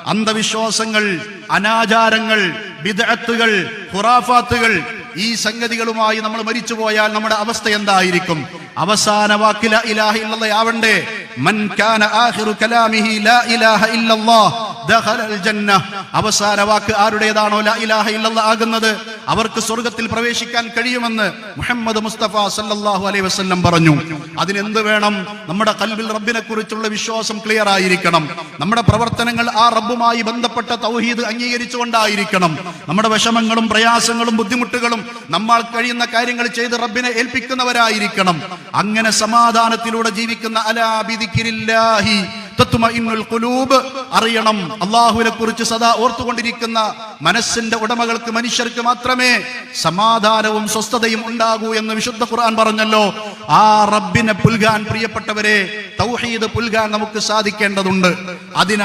അന്ധവിശ്വാസങ്ങൾ അനാചാരങ്ങൾ വിദഗ്ധത്തുകൾ ഖുറാഫാത്തുകൾ ഈ സംഗതികളുമായി നമ്മൾ മരിച്ചു പോയാൽ നമ്മുടെ അവസ്ഥ എന്തായിരിക്കും? അവസാന വാക്കില ഇലാഹ ഇല്ലല്ലാഹ് മൻ കാന ആഖിറു കലാമിഹി ലാ ഇലാഹ ഇല്ലല്ലാഹ് ദഖലൽ ജന്ന. അവസാന വാക്ക് ആരുടേതാണോ ലാ ഇലാഹ ഇല്ലല്ലാഹ് ആകുന്നത്? അവർക്ക് സ്വർഗത്തിൽ പ്രവേശിക്കാൻ കഴിയുമെന്ന് മുഹമ്മദ് മുസ്തഫ സല്ലാഹു അലൈഹി വസ്ല്ലം പറഞ്ഞു. അതിനെന്ത് വേണം? നമ്മുടെ കൽവിൽ റബ്ബിനെ കുറിച്ചുള്ള വിശ്വാസം ക്ലിയർ ആയിരിക്കണം. നമ്മുടെ പ്രവർത്തനങ്ങൾ ആ റബ്ബുമായി ബന്ധപ്പെട്ട തൗഹീദ് അംഗീകരിച്ചുകൊണ്ടായിരിക്കണം. നമ്മുടെ വിഷമങ്ങളും പ്രയാസങ്ങളും ബുദ്ധിമുട്ടുകളും നമ്മൾ കഴിയുന്ന കാര്യങ്ങൾ ചെയ്ത് റബ്ബിനെ ഏൽപ്പിക്കുന്നവരായിരിക്കണം. അങ്ങനെ സമാധാനത്തിലൂടെ ജീവിക്കുന്ന അലാ അറിയണം അള്ളാഹുവിനെ കുറിച്ച് സദാ ഓർത്തുകൊണ്ടിരിക്കുന്ന മനസ്സിന്റെ ഉടമകൾക്ക് മനുഷ്യർക്ക് മാത്രമേ സമാധാനവും സ്വസ്ഥതയും ഉണ്ടാകൂ എന്ന് വിശുദ്ധ ഖുർആൻ പറഞ്ഞല്ലോ. ആ റബ്ബിനെ പുൽകാൻ പ്രിയപ്പെട്ടവരെ തൗഹീദ് പുൽകാൻ നമുക്ക് സാധിക്കേണ്ടതുണ്ട്. അതിന്